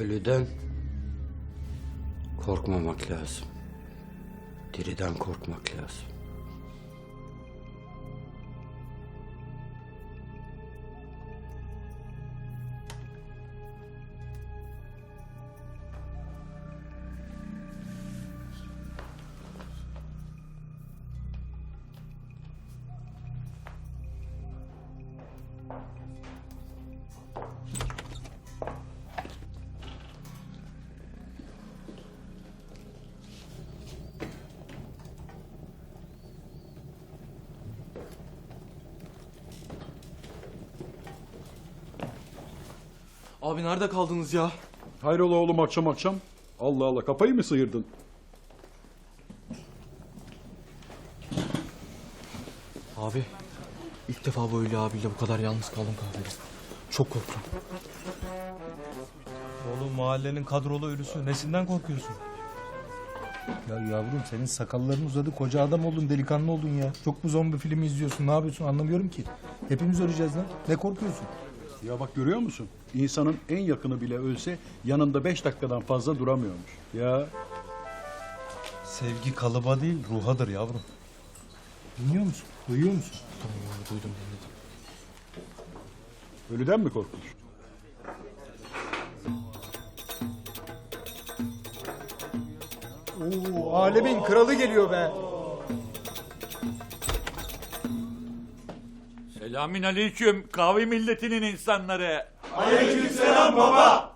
Ölüden korkmamak lazım. Diriden korkmak lazım. Abi nerede kaldınız ya? Hayrola oğlum akşam akşam? Allah Allah kafayı mı sıyırdın? Abi ilk defa böyle abiyle bu kadar yalnız kaldım kahvede. Çok korktum. Oğlum mahallenin kadrolu ölüsü. Nesinden korkuyorsun? Ya yavrum senin sakalların uzadı koca adam oldun delikanlı oldun ya. Çok mu zombi filmi izliyorsun ne yapıyorsun anlamıyorum ki. Hepimiz öleceğiz lan. Ne korkuyorsun? Ya bak görüyor musun? İnsanın en yakını bile ölse yanında beş dakikadan fazla duramıyormuş. Ya Sevgi kalıba değil ruhadır yavrum. Dinliyor musun? Duyuyor musun? Tamam abi duydum dinledim. ölüden mi korkmuş? Oo, alemin kralı geliyor be. Selamün aleyküm kahve milletinin insanları. Ne oldu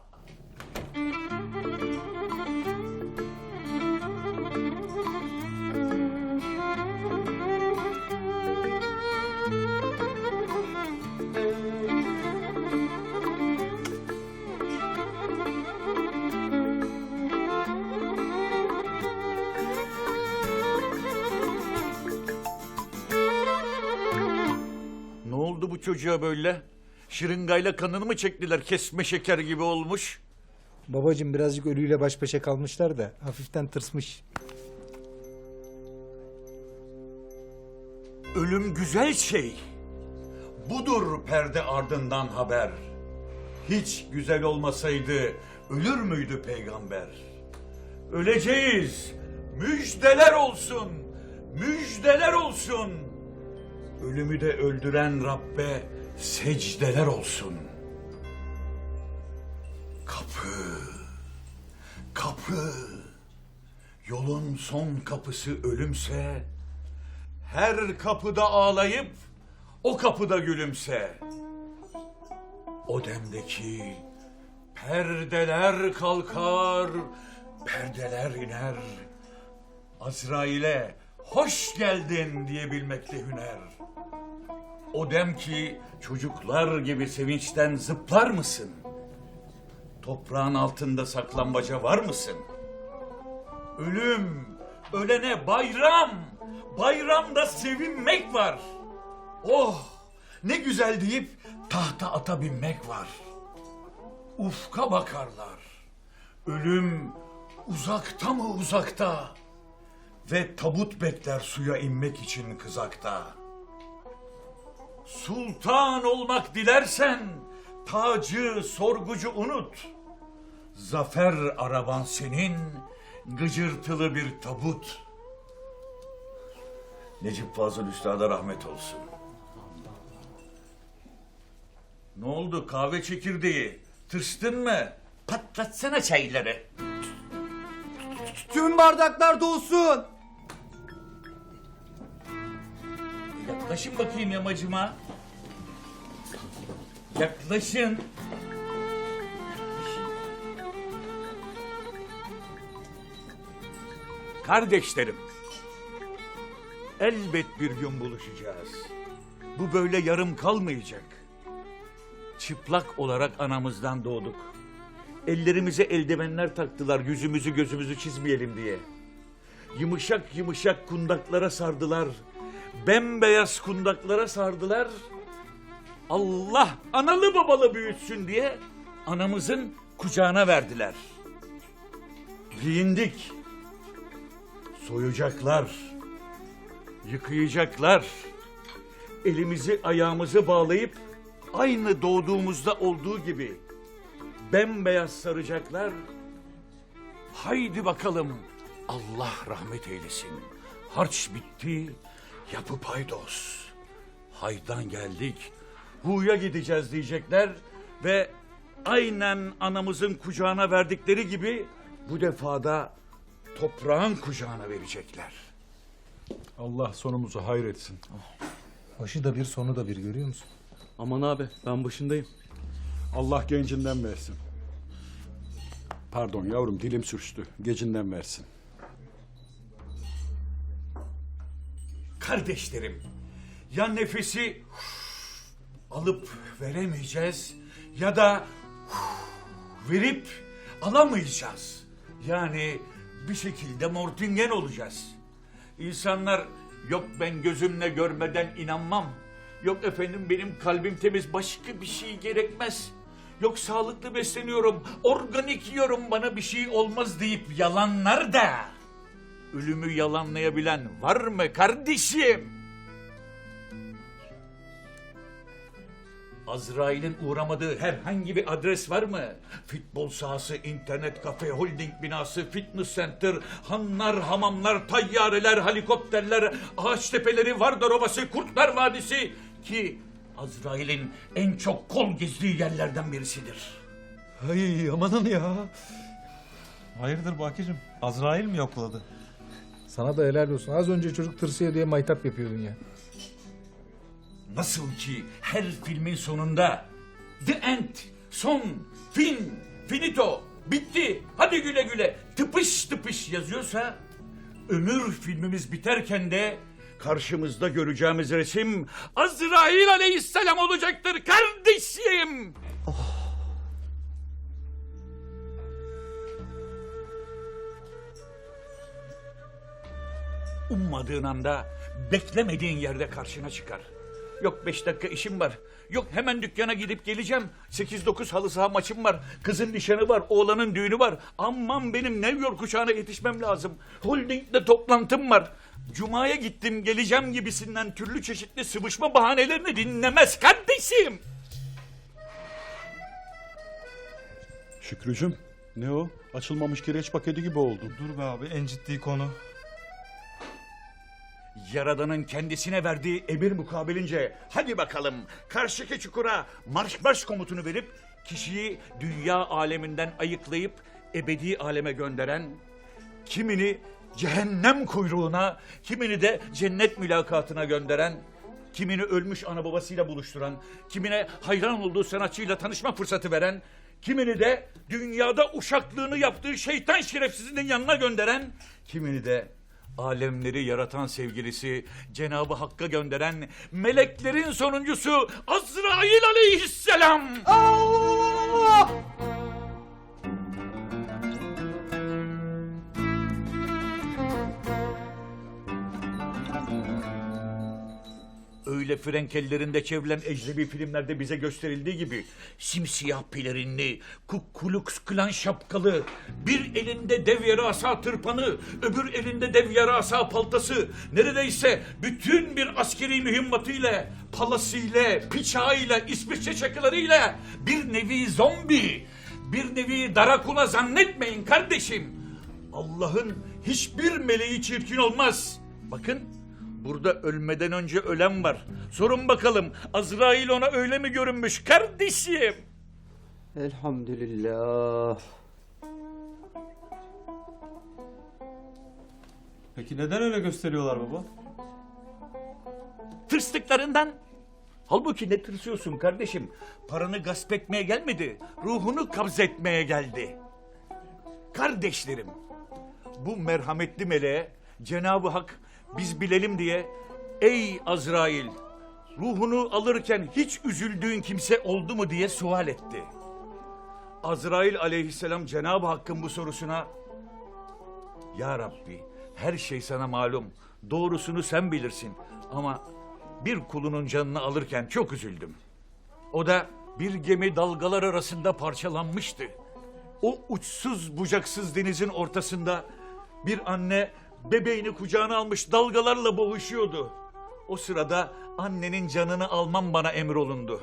bu çocuğa böyle? Şırıngayla kanını mı çektiler kesme şeker gibi olmuş? Babacım birazcık ölüyle baş başa kalmışlar da hafiften tırsmış. Ölüm güzel şey. Budur perde ardından haber. Hiç güzel olmasaydı ölür müydü peygamber? Öleceğiz. Müjdeler olsun. Müjdeler olsun. Ölümü de öldüren Rabbe secdeler olsun. Kapı. Kapı. Yolun son kapısı ölümse her kapıda ağlayıp o kapıda gülümse. O demdeki perdeler kalkar, perdeler iner. Azrail'e hoş geldin diyebilmekte hüner. O dem ki çocuklar gibi sevinçten zıplar mısın? Toprağın altında saklambaca var mısın? Ölüm, ölene bayram. Bayramda sevinmek var. Oh, ne güzel deyip tahta ata binmek var. Ufka bakarlar. Ölüm uzakta mı uzakta? Ve tabut bekler suya inmek için kızakta. Sultan olmak dilersen tacı sorgucu unut. Zafer araban senin gıcırtılı bir tabut. Necip Fazıl Üstad'a rahmet olsun. Ne oldu kahve çekirdeği? Tırstın mı? Patlatsana çayları. Tüm bardaklar dolsun. Yaklaşın bakayım yamacıma. Yaklaşın. Kardeşlerim. Elbet bir gün buluşacağız. Bu böyle yarım kalmayacak. Çıplak olarak anamızdan doğduk. Ellerimize eldivenler taktılar yüzümüzü gözümüzü çizmeyelim diye. Yumuşak yumuşak kundaklara sardılar. Bembeyaz kundaklara sardılar. Allah analı babalı büyütsün diye anamızın kucağına verdiler. Giyindik. Soyacaklar. Yıkayacaklar. Elimizi ayağımızı bağlayıp aynı doğduğumuzda olduğu gibi bembeyaz saracaklar. Haydi bakalım Allah rahmet eylesin. Harç bitti, yapı paydos. Haydan geldik, huya gideceğiz diyecekler ve aynen anamızın kucağına verdikleri gibi bu defada toprağın kucağına verecekler. Allah sonumuzu hayretsin. Başı da bir sonu da bir görüyor musun? Aman abi ben başındayım. Allah gencinden versin. Pardon yavrum dilim sürçtü. Gecinden versin. Kardeşlerim, ya nefesi alıp veremeyeceğiz ya da verip alamayacağız. Yani bir şekilde mortingen olacağız. İnsanlar yok ben gözümle görmeden inanmam. Yok efendim benim kalbim temiz başka bir şey gerekmez. Yok sağlıklı besleniyorum, organik yiyorum bana bir şey olmaz deyip yalanlar da. Ölümü yalanlayabilen var mı kardeşim? Azrail'in uğramadığı herhangi bir adres var mı? Futbol sahası, internet kafe, holding binası, fitness center, hanlar, hamamlar, tayyareler, helikopterler, ağaç tepeleri, Vardar Ovası, Kurtlar Vadisi ki Azrail'in en çok kol gezdiği yerlerden birisidir. Ay amanın ya. Hayırdır Bakir'cim? Azrail mi yokladı? Sana da helal olsun. Az önce çocuk tırsıyor diye maytap yapıyordun ya. Nasıl ki her filmin sonunda The End, son, fin, finito, bitti, hadi güle güle, tıpış tıpış yazıyorsa ömür filmimiz biterken de karşımızda göreceğimiz resim Azrail aleyhisselam olacaktır kardeşim. Ummadığın anda beklemediğin yerde karşına çıkar. Yok beş dakika işim var. Yok hemen dükkana gidip geleceğim. 8-9 halı saha maçım var. Kızın nişanı var. Oğlanın düğünü var. Aman benim New York uçağına yetişmem lazım. Holding'de toplantım var. Cuma'ya gittim geleceğim gibisinden türlü çeşitli sıvışma bahanelerini dinlemez kardeşim. Şükrücüm ne o? Açılmamış kireç paketi gibi oldun. Dur be abi en ciddi konu. Yaradan'ın kendisine verdiği emir mukabilince hadi bakalım karşıki çukura marş marş komutunu verip kişiyi dünya aleminden ayıklayıp ebedi aleme gönderen kimini cehennem kuyruğuna kimini de cennet mülakatına gönderen kimini ölmüş ana babasıyla buluşturan kimine hayran olduğu sanatçıyla tanışma fırsatı veren kimini de dünyada uşaklığını yaptığı şeytan şerefsizinin yanına gönderen kimini de alemleri yaratan sevgilisi Cenabı Hakk'a gönderen meleklerin sonuncusu Azrail aleyhisselam. Öyle frenkellerinde çevrilen ecnebi filmlerde bize gösterildiği gibi simsiyah pelerinli, kukulux klan şapkalı, bir elinde dev yarasa tırpanı, öbür elinde dev yarasa paltası, neredeyse bütün bir askeri mühimmatıyla, palasıyla, bıçağıyla, İsviçre çakılarıyla bir nevi zombi, bir nevi Darakula zannetmeyin kardeşim. Allah'ın hiçbir meleği çirkin olmaz. Bakın burada ölmeden önce ölen var. Sorun bakalım Azrail ona öyle mi görünmüş kardeşim? Elhamdülillah. Peki neden öyle gösteriyorlar baba? Tırstıklarından. Halbuki ne tırsıyorsun kardeşim? Paranı gasp etmeye gelmedi. Ruhunu kabz etmeye geldi. Kardeşlerim, bu merhametli meleğe Cenab-ı Hak biz bilelim diye ey Azrail ruhunu alırken hiç üzüldüğün kimse oldu mu diye sual etti. Azrail aleyhisselam Cenab-ı Hakk'ın bu sorusuna Ya Rabbi her şey sana malum doğrusunu sen bilirsin ama bir kulunun canını alırken çok üzüldüm. O da bir gemi dalgalar arasında parçalanmıştı. O uçsuz bucaksız denizin ortasında bir anne bebeğini kucağına almış dalgalarla boğuşuyordu. O sırada annenin canını almam bana emrolundu.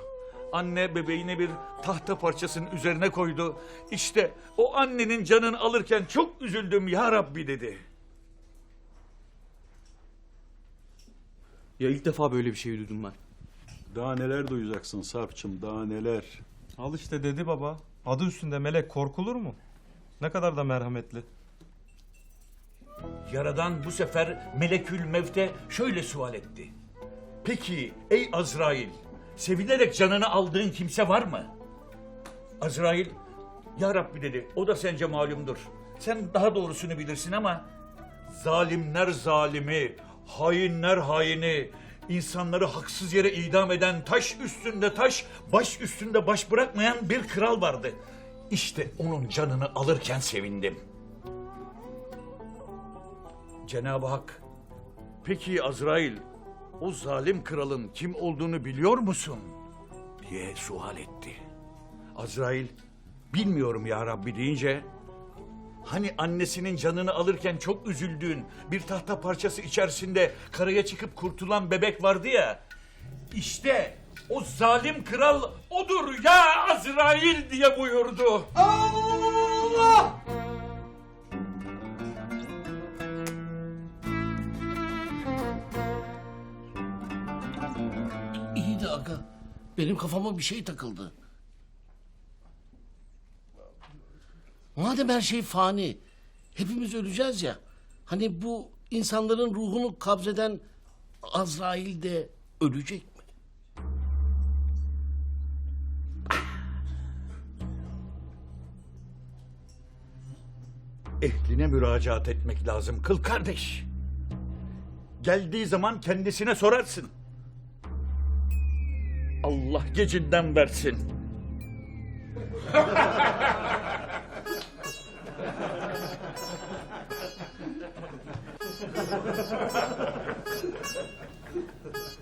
Anne bebeğini bir tahta parçasının üzerine koydu. İşte o annenin canını alırken çok üzüldüm ya Rabbi dedi. Ya ilk defa böyle bir şey duydum ben. Daha neler duyacaksın Sarp'cığım daha neler. Al işte dedi baba. Adı üstünde melek korkulur mu? Ne kadar da merhametli. Yaradan bu sefer Melekül Mevt'e şöyle sual etti. Peki ey Azrail, sevinerek canını aldığın kimse var mı? Azrail, ya Rabbi dedi, o da sence malumdur. Sen daha doğrusunu bilirsin ama zalimler zalimi, hainler haini, insanları haksız yere idam eden, taş üstünde taş, baş üstünde baş bırakmayan bir kral vardı. İşte onun canını alırken sevindim. Cenab-ı Hak, peki Azrail, o zalim kralın kim olduğunu biliyor musun? diye sual etti. Azrail, bilmiyorum ya Rabbi deyince, hani annesinin canını alırken çok üzüldüğün bir tahta parçası içerisinde karaya çıkıp kurtulan bebek vardı ya, işte o zalim kral odur ya Azrail diye buyurdu. İyi Benim kafama bir şey takıldı. Madem her şey fani, hepimiz öleceğiz ya. Hani bu insanların ruhunu kabzeden Azrail de ölecek mi? ehline müracaat etmek lazım kıl kardeş. Geldiği zaman kendisine sorarsın. Allah gecinden versin.